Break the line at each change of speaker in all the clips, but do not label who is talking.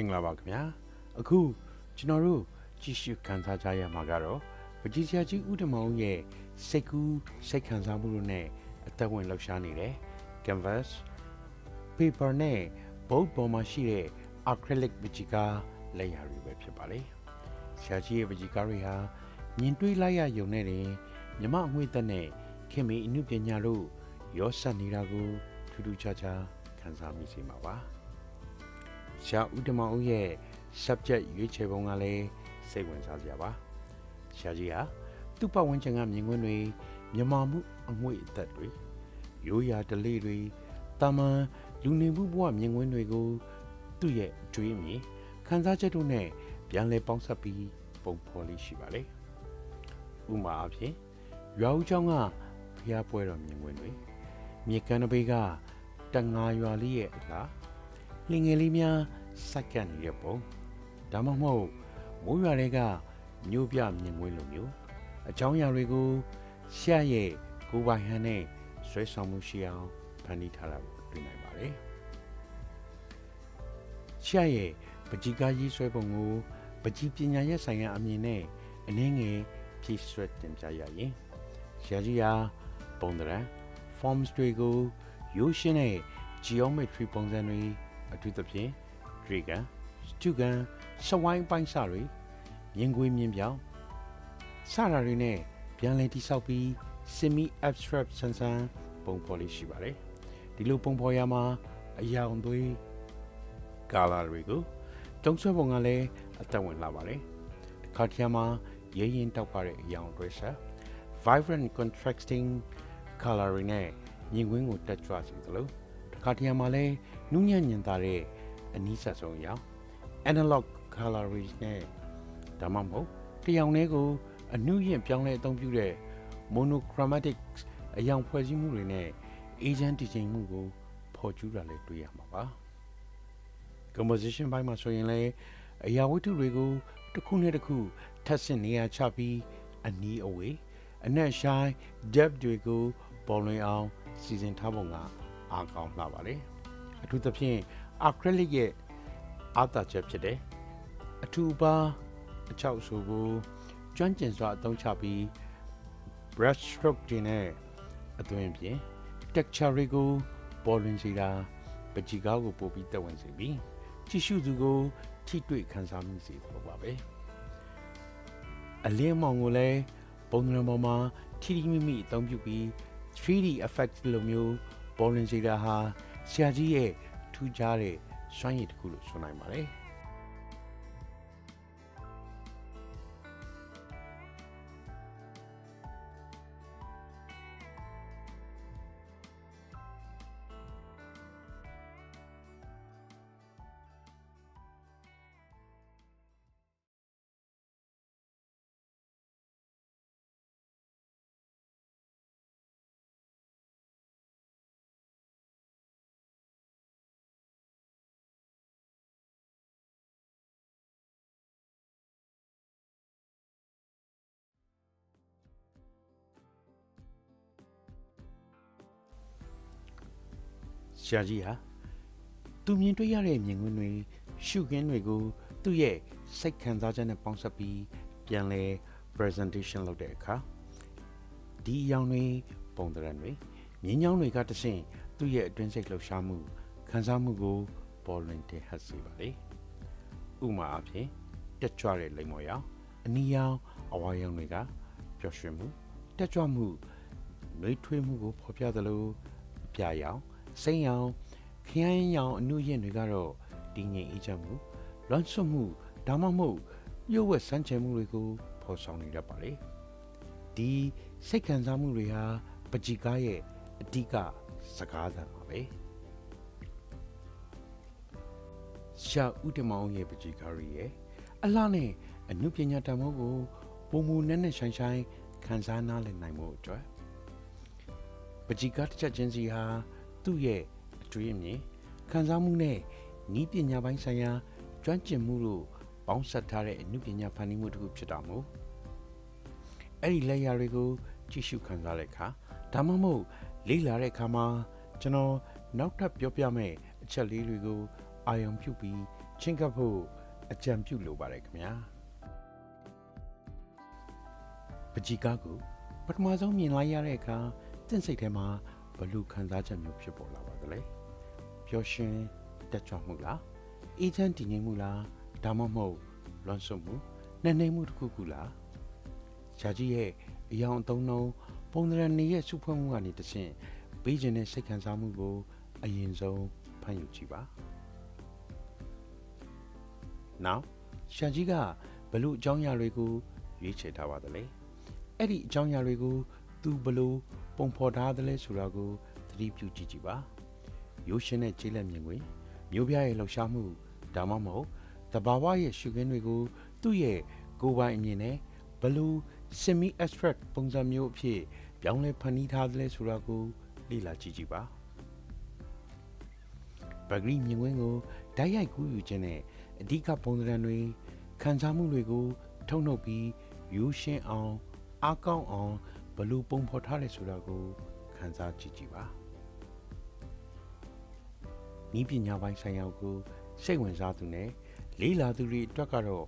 င်္ဂလာပါခင်ဗျာအခုကျွန်တော်တို့ကြည့်ရှုခန်းစားကြရမှာကတော့ပကြီးဆရာကြီးဦးတမောင်ရဲ့စိတ်ကူးစိတ်ခံစားမှုတို့နဲ့အသက်ဝင်လှုပ်ရှားနေတယ် canvas paper နဲ့ board ပေါ်မှာရှိတဲ့ acrylic ပကြီးကားလက်ရာတွေပဲဖြစ်ပါလေဆရာကြီးရဲ့ပကြီးကားတွေဟာမြင်တွေ့လိုက်ရယုံနဲ့တင်မြမအငွေ့သက်နဲ့ခင်မီအမှုပညာတို့ရောဆက်နေတာကိုထူးထူးခြားခြားခံစားမိစေမှာပါ ရှာဦးတမောင်ဦးရဲ့ subject ရွေးချယ်ပုံကလည်းစိတ်ဝင်စားစရာပါရှာကြီးဟာသူ့ပတ်ဝန်းကျင်ကမြင်ကွင်းတွေမြမာမှုအငွေ့အသက်တွေရိုးရာဓလေ့တွေတာမန်လူနေမှုဘဝမြင်ကွင်းတွေကို သူ့ရဲ့အကျွေးအမြင်ခန်းစားချက်တို့နဲ့ပြန်လည်ပေါင်းစပ်ပြီးပုံဖော်လေးရှိပါလေဥပမာအဖြစ်ရွာဦးချောင်းကဖျားပွဲတော်မြင်ကွင်းတွေမြေကမ်းတစ်ဘေးကတငါရွာလေးရဲ့အလား လင်ငယ်လေးများစိုက်ကပ်နေတဲ့ပုံဒါမှမဟုတ်မိုးရွာတွေကမြို့ပြမြင်ကွင်းလိုမျိုးအကြောင်းအရာတွေကိုရှာရဲ့ကိုယ်ပိုင်ဟန်နဲ့ဆွဲဆောင်မှုရှိအောင်ဖန်တီးထားတာကိုတွေ့နိုင်ပါတယ်ရှာရဲ့ပကြီကားကြီးဆွဲပုံကိုပကြီပညာရဲ့ဆိုင်ရာအမြင်နဲ့အနည်းငယ်ဖြည့်ဆွဲတင်ပြရရင်ရှာကြီးဟာပုံသဏ္ဍာန် forms တွေကိုရိုးရှင်းတဲ့ geometry ပုံစံတွေ အထူးသဖြင့်ဒရီကန်စတူကန်ရှဝိုင်းပိုင်းစာတွေမြင်ကွင်းမြင်ပြောင်းစတာတွေနဲ့ပြန်လည်တိဆောက်ပြီး semi abstract ဆန်းဆန်းပုံဖော်လေးရှိပါတယ်ဒီလိုပုံဖော်ရမှာအယောင်သွေးကာလာတွေကိုတုံးဆွဲပုံကလည်းအသက်ဝင်လာပါတယ်ဒီခါတည်းမှာရဲရင်တောက်ပါတဲ့အယောင်တွေဆက် vibrant contrasting color တွေနဲ့မြင်ကွင်းကိုတက်ကြွစေသလို တစ်ခါတည်းမှာလည်းနူးညံ့ညင်သာတဲ့အနည်းဆက်ဆုံးအရာ analog calories နဲ့ဒါမှမဟုတ်တရောင်လေးကိုအနုရင်ပြောင်းလဲအသုံးပြုတဲ့ monochromatic အယောင်ဖွဲ့စည်းမှုတွေနဲ့ agent တည်ခြင်းမှုကိုဖော်ကျူးတာလည်းတွေ့ရမှာပါ composition ဘိုင်းမှာဆိုရင်လည်းအရာဝတ္ထုတွေကိုတစ်ခုနဲ့တစ်ခုထပ်ဆင့်နေရာချပြီးအနီးအဝေးအနက်ရှိုင်း depth တွေကိုပေါ်လွင်အောင်စီစဉ်ထားပုံက အားကောင်းလှပါလေအထူးသဖြင့် acrylic ရဲ့အားသာချက်ဖြစ်တယ်အထူပါအချောက်ဆိုကိုကျွမ်းကျင်စွာအသုံးချပြီး brush stroke တွေနဲ့အသွင်ပြင် texture တွေကိုပေါ်လွင်စေတာပကြီကားကိုပို့ပြီးတက်ဝင်စေပြီးကြည့်ရှုသူကိုထိတွေ့ခံစားမိစေတော့ပါပဲအလင်းမောင်ကိုလည်းပုံစံပေါ်မှာထိထိမိမိအသုံးပြုပြီး 3D effect လိုမျိုး ပေါ်လွင်စေတာဟာဆရာကြီးရဲ့ထူးခြားတဲ့စွမ်းရည်တစ်ခုလို့ဆိုနိုင်ပါတယ် ရာကြီးဟာသူမြင်တွေ့ရတဲ့မြင်ကွင်းတွေရှုခင်းတွေကိုသူ့ရဲ့စိတ်ခံစားချက်နဲ့ပေါင်းစပ်ပြီးပြန်လဲ presentation လုပ်တဲ့အခါဒီအရောင်တွေပုံသဏ္ဍာန်တွေမြင်းချောင်းတွေကတဆင့်သူ့ရဲ့အတွင်းစိတ်လှုပ်ရှားမှုခံစားမှုကိုပေါ်လွင်တဲ့ဟတ်စေပါလေဥမာအဖြစ်တက်ကြွတဲ့လိမ္မော်ရောင်အနီရောင်အဝါရောင်တွေကပျော်ရွှင်မှုတက်ကြွမှုနှွေးထွေးမှုကိုဖော်ပြသလိုအပြာရောင် စိမ်းရောင်ခရိုင်းရောင်အနုရင်တွေကတော့တည်ငြိမ်အေးချမ်းမှုလွမ်းဆွမှုဒါမှမဟုတ်ရုပ်ဝက်စမ်းချယ်မှုတွေကိုဖော်ဆောင်နေတတ်ပါလေဒီစိတ်ခံစားမှုတွေဟာပကြီကားရဲ့အဓိကစကားသံပါပဲရှာဦးတမောင်ရဲ့ပကြီကားရဲ့အလှနဲ့အနုပညာတမိုးကိုပုံမူနဲ့နဲ့ဆိုင်ဆိုင်ခံစားနားလည်နိုင်မှုအတွက်ပကြီကားတစ်ချက်ချင်းစီဟာ သူ့ရဲ့အကျွေးအမြင်ခံစားမှုနဲ့ဤပညာပိုင်းဆိုင်ရာကျွမ်းကျင်မှုတို့ပေါင်းစပ်ထားတဲ့အမှုပညာဖန်တီးမှုတစ်ခုဖြစ်တာမို့အဲ့ဒီလက်ရာတွေကိုကြည့်ရှုခံစားတဲ့အခါဒါမှမဟုတ်လေ့လာတဲ့အခါမှာကျွန်တော်နောက်ထပ်ပြောပြမယ့်အချက်လေးတွေကိုအာရုံပြုပြီးချင်းကပ်ဖို့အကြံပြုလိုပါတယ်ခင်ဗျာပကြီးကားကိုပထမဆုံးမြင်လိုက်ရတဲ့အခါတင့်စိတ်ထဲမှာ ဘလို့ခံစားချက်မျိုးဖြစ်ပေါ်လာပါသလဲပျော်ရွှင်တက်ကြွမှုလားအေးချမ်းတည်ငြိမ်မှုလားဒါမှမဟုတ်လွန်ဆွမှုနှိမ့်နှိမ့်မှုတစ်ခုခုလားရှာကြီးရဲ့အယောင်အသုံးနှုန်းပုံသဏ္ဍာန်နေရဲ့စုဖွဲ့မှုကနေတဆင့်ပေးခြင်းတဲ့စိတ်ခံစားမှုကို အရင်ဆုံးဖန်ယူကြည့်ပါနောက်ရှာကြီးကဘလို့အကြောင်းအရာတွေကိုရွေးချယ်ထားပါသလဲအဲ့ဒီအကြောင်းအရာတွေကို သူဘလို့ပုံဖော်ထားသလဲဆိုတာကိုသတိပြုကြည့်ကြည့်ပါရိုးရှင်းတဲ့ခြေလက်မြင်ကွင်းမျိုးပြားရဲ့လှောက်ရှားမှုဒါမှမဟုတ်တဘာဝရဲ့ရှုခင်းတွေကိုသူ့ရဲ့ကိုယ်ပိုင်အမြင်နဲ့ဘလို့ semi abstract ပုံစံမျိုးအဖြစ်ပြောင်းလဲဖန်တီးထားသလဲဆိုတာကိုလေ့လာကြည့်ကြည့်ပါပဂရီမြင်ကွင်းကိုဓာတ်ရိုက်ကူးယူခြင်းနဲ့အဓိကပုံစံတွေခံစားမှုတွေကို ထုတ်နှုတ်ပြီးယူရှင်းအောင်အားကောင်းအောင် ဘလို့ပုံဖော်ထားလဲဆိုတာကိုခန်းစားကြည့်ကြည့်ပါဤပညာပိုင်းဆိုင်ရာကိုစိတ်ဝင်စားသူနဲ့လေးလာသူတွေအတွက်ကတော့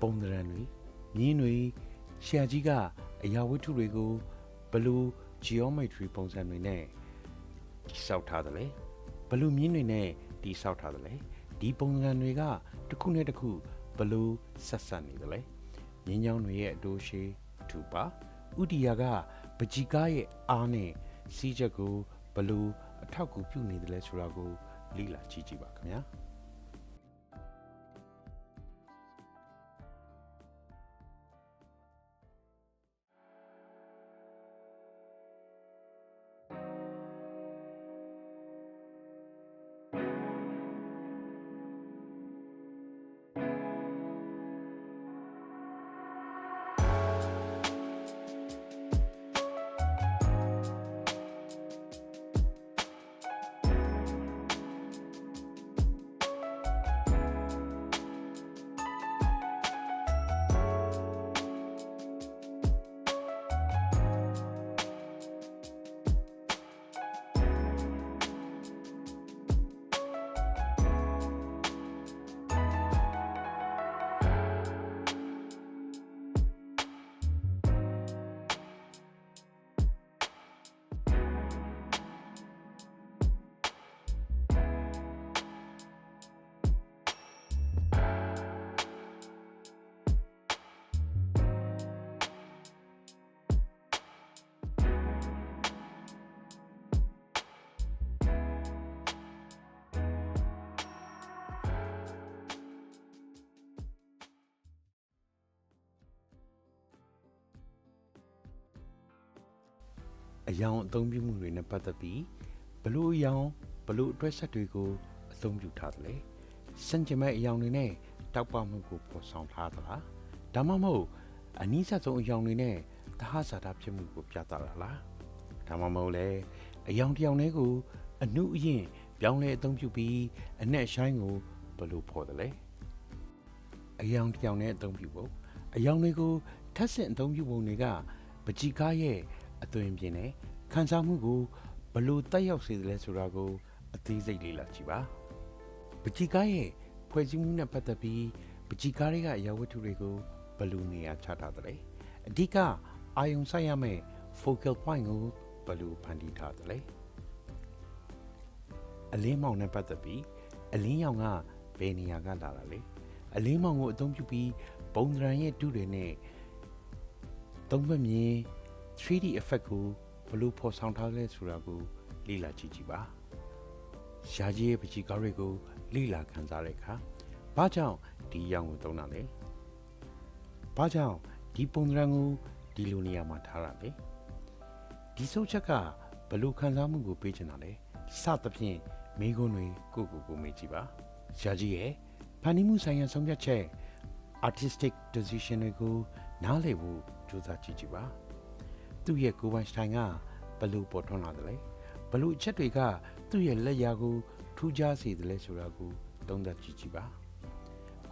ပုံသဏ္ဍာန်တွေမြင်းတွေဆရာကြီးကအရာဝတ္ထုတွေကိုဘလို့ geometry ပုံစံတွေနဲ့စောက်ထားတယ်လေဘလို့မြင်းတွေနဲ့တိစောက်ထားတယ်လေဒီပုံစံတွေကတစ်ခုနဲ့တစ်ခုဘလို့ဆက်ဆက်နေတယ်လေမြင်းချောင်းတွေရဲ့အတိုးရှိ ထူပါဥတီယာကပကြီကားရဲ့အားနဲ့စီးချက်ကိုဘလို့အထောက်အကူပြုနေတယ်လဲဆိုတာကိုလေ့လာကြည့်ကြည့်ပါခင်ဗျာ။ အယောင်အသုံးပြုမှုတွေနဲ့ပတ်သက်ပြီးဘလို့အယောင်ဘလို့အတွက်ဆက်တွေကိုအသုံးပြုထားသလဲစံကျင်မဲ့အယောင်တွေနဲ့တောက်ပမှုကိုပေါ်ဆောင်ထားသလားဒါမှမဟုတ်အနည်းဆက်ဆုံးအယောင်တွေနဲ့သဟဇာတာဖြစ်မှုကိုပြသတာလားဒါမှမဟုတ်လေအယောင်တစ်ယောင်လေးကိုအနုအရင်ပြောင်းလဲအသုံးပြုပြီးအနက်ရှိုင်းကိုဘလို့ဖော်တယ်လဲအယောင်တစ်ယောင်နဲ့အသုံးပြုဖို့အယောင်တွေကိုထပ်ဆင့်အသုံးပြုပုံတွေကပကြီကားရဲ့ အသွင်ပြင်နဲ့ခံစားမှုကိုဘလို့တက်ရောက်စေတယ်လဲဆိုတာကိုအသေးစိတ်လေ့လာကြည့်ပါပကြီကားရဲ့ဖွဲ့စည်းမှုနဲ့ပတ်သက်ပြီးပကြီကားတွေကအရာဝတ္ထုတွေကိုဘလို့နေရာချထားတယ်လဲအဓိကအာယုံဆိုင်ရမယ့် focal point ကိုဘလို့ဖန်တီးထားတယ်လဲအလင်းမောင်နဲ့ပတ်သက်ပြီးအလင်းရောင်ကဘယ်နေရာကလာတာလဲအလင်းမောင်ကိုအသုံးပြုပြီးပုံသဏ္ဍာန်ရဲ့တူတွေနဲ့သုံးဘက်မြင် 3D effect ကိုဘလို့ဖော်ဆောင်ထားလဲဆိုတာကိုလေ့လာကြည့်ကြည့်ပါ။ရှားကြီးရဲ့ပကြီးကားတွေကိုလေ့လာခန်းစားတဲ့အခါဘာကြောင့်ဒီရောင်ကိုသုံးတာလဲ။ဘာကြောင့်ဒီပုံသဏ္ဍာန်ကိုဒီလိုနေရာမှာထားတာလဲ။ဒီစုပ်ချက်ကဘလို့ခန်းစားမှုကိုပေးချင်တာလဲ။စသဖြင့်မိကုန်းတွေကိုကိုကိုမေးကြည့်ပါ။ရှားကြီးရဲ့ဖန်တီးမှုဆိုင်ရာဆုံးဖြတ်ချက် artistic decision တွေကိုနားလည်ဖို့ကြိုးစားကြည့်ကြည့်ပါ။ သူ့ရဲ့ကိုယ်ပိုင်စတိုင်ကဘလို့ပေါ်ထွန်းလာတယ်လဲဘလို့အချက်တွေကသူ့ရဲ့လက်ရာကိုထူးခြားစေတယ်လဲဆိုတာကိုသုံးသပ်ကြည့်ကြည့်ပါ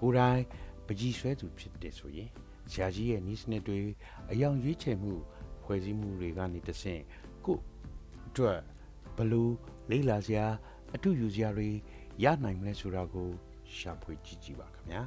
ကိုယ်တိုင်ပကြီးဆွဲသူဖြစ်တယ်ဆိုရင်ဆရာကြီးရဲ့နီးစနစ်တွေအယောင်ရွေးချယ်မှုဖွဲ့စည်းမှုတွေကနေတဆင့်ကိုအတွက်ဘလို့လေးလာစရာအထုယူစရာတွေရနိုင်မလဲဆိုတာကိုရှာဖွေကြည့်ကြည့်ပါခင်ဗျာ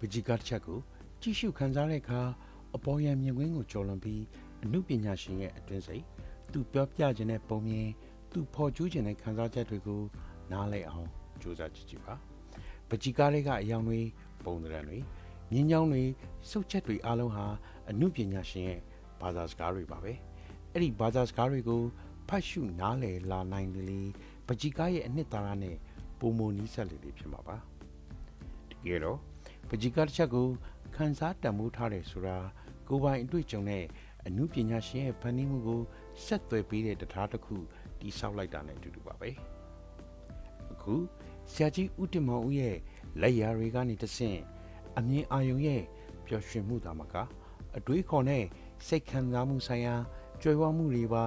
ပကြီးကတစ်ချက်ကိုကြည့်ရှုခန်းစားတဲ့အခါအပေါ်ယံမြင်ကွင်းကိုကျော်လွန်ပြီးအမှုပညာရှင်ရဲ့အတွင်းစိတ်သူပြောပြခြင်းတဲ့ပုံမြင်သူဖော်ကျူးခြင်းတဲ့ခန်းစားချက်တွေကိုနားလည်အောင်ကြိုးစားကြည့်ကြည့်ပါပကြီးကားတွေကအယောင်တွေပုံသဏ္ဍာန်တွေမြင်းချောင်းတွေစုပ်ချက်တွေအားလုံးဟာအမှုပညာရှင်ရဲ့ဘာသာစကားတွေပါပဲအဲ့ဒီဘာသာစကားတွေကိုဖတ်ရှုနားလည်လာနိုင်တယ်လေပကြီးကားရဲ့အနှစ်သာရနဲ့ပုံမနီးစပ်လေလေဖြစ်မှာပါတကယ်တော့ ပကြီးကတစ်ချက်ကိုခန်းစားတံမိုးထားတယ်ဆိုတာကိုယ်ပိုင်အတွေ့အကြုံနဲ့အမှုပညာရှင်ရဲ့ဖန်တီးမှုကိုဆက်သွယ်ပေးတဲ့တရားတစ်ခုတိဆောက်လိုက်တာနဲ့အတူတူပါပဲအခုဆရာကြီးဦးတင်မောင်ဦးရဲ့လက်ရာတွေကနေတဆင့်အမြင်အာရုံရဲ့ပျော်ရွှင်မှုသာမကအတွေးခေါ်နဲ့စိတ်ခံစားမှုဆိုင်ရာကြွယ်ဝမှုတွေပါ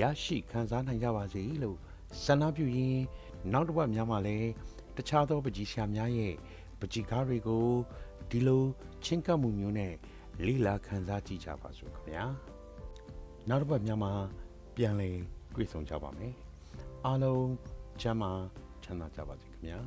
ရရှိခံစားနိုင်ကြပါစေလို့ဆန္ဒပြုရင်းနောက်တစ်ပတ်များမှာလည်းတခြားသောပကြီးဆရာများရဲ့ ပကြီကားတွေကိုဒီလိုချင်းကပ်မှုမျိုးနဲ့လိလာခံစားကြည့်ကြပါစို့ခင်ဗျာနောက်တစ်ပတ်များမှာပြန်လည်တွေ့ဆုံကြပါမယ်အားလုံးချမ်းသာချမ်းသာကြပါစေခင်ဗျာ